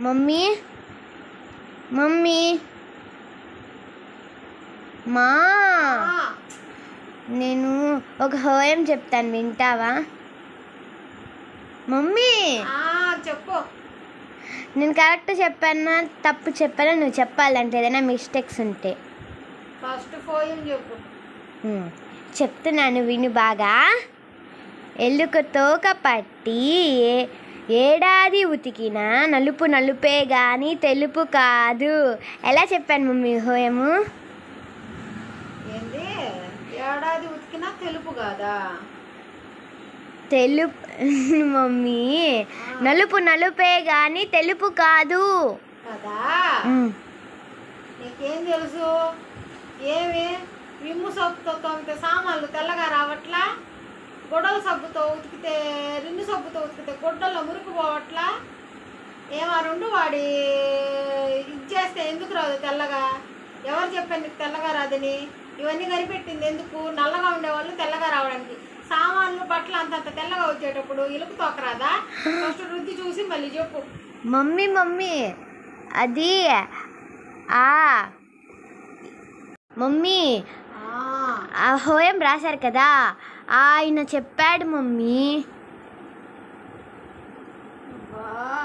Mummy mummy మా నేను ఒక హోయం చెప్తాను వింటావా? మమ్మీ చెప్పు. నేను కరెక్ట్ చెప్పానా తప్పు చెప్పానా నువ్వు చెప్పాలంటే ఏదైనా మిస్టేక్స్ ఉంటే. ఫస్ట్ పోయం చెప్పు. చెప్తున్నాను విను బాగా. ఎల్లుక తోక పట్టి ఏ- ఏడాది ఉతికిన నలుపు నలుపే గాని తెలుపు కాదు. ఎలా చెప్పాను మమ్మీ హోయము ఏంది? ఏడాది ఉతికినా తెలుపు కాదా? తెలుపు మమ్మీ నలుపు నలుపే గాని తెలుపు కాదు. కదా? నీకేం తెలుసు? ఏమి? విమ్ము సబ్బుతో తోమితే సామాన్లు తెల్లగా రావట్లా? గొడవల సబ్బుతో ఉతికితే ఉతికితే గుడ్డల్లో మురికి పోవట్లా ఏమా రెండు వాడి ఇచ్చేస్తే ఎందుకు రాదు తెల్లగా? ఎవరు చెప్పారు నీకు తెల్లగా రాదని? ఇవన్నీ కనిపెట్టింది ఎందుకు? నల్లగా ఉండేవాళ్ళు తెల్లగా రావడానికి. సామాన్లు బట్టలు అంతంత తెల్లగా వచ్చేటప్పుడు ఇలుకు తోకరాదా ఫస్ట్ రుద్ది చూసి మళ్ళీ చెప్పు. మమ్మీ మమ్మీ అది ఆ మమ్మీ ఆ హోయం రాశారు కదా? ఆయన చెప్పాడు మమ్మీ Wow.